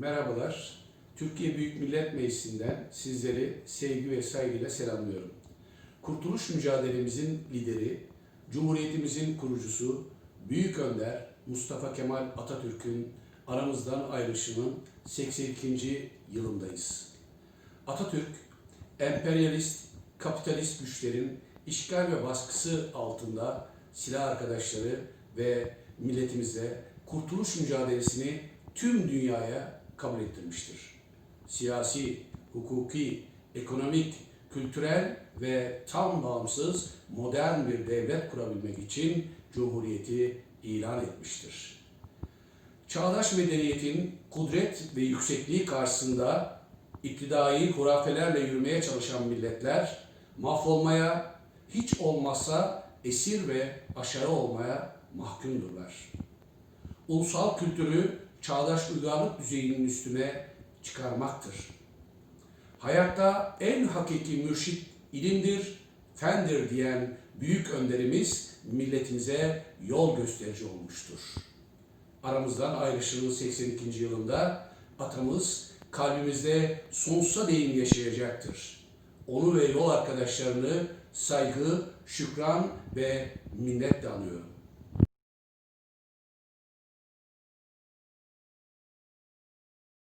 Merhabalar. Türkiye Büyük Millet Meclisi'nden sizleri sevgi ve saygıyla selamlıyorum. Kurtuluş mücadelemizin lideri, Cumhuriyetimizin kurucusu, Büyük Önder Mustafa Kemal Atatürk'ün aramızdan ayrılışının 82. yılındayız. Atatürk, emperyalist, kapitalist güçlerin işgal ve baskısı altında silah arkadaşları ve milletimizle kurtuluş mücadelesini tüm dünyaya kabul ettirmiştir. Siyasi, hukuki, ekonomik, kültürel ve tam bağımsız modern bir devlet kurabilmek için Cumhuriyeti ilan etmiştir. Çağdaş medeniyetin kudret ve yüksekliği karşısında iktidai hurafelerle yürümeye çalışan milletler mahvolmaya, hiç olmazsa esir ve aşağı olmaya mahkumdurlar. Ulusal kültürü çağdaş uygarlık düzeyinin üstüne çıkarmaktır. Hayatta en hakiki mürşit ilimdir, fendir diyen büyük önderimiz milletimize yol gösterici olmuştur. Aramızdan ayrışının 82. yılında atamız kalbimizde sonsuza değin yaşayacaktır. Onu ve yol arkadaşlarını saygı, şükran ve minnetle anıyorum.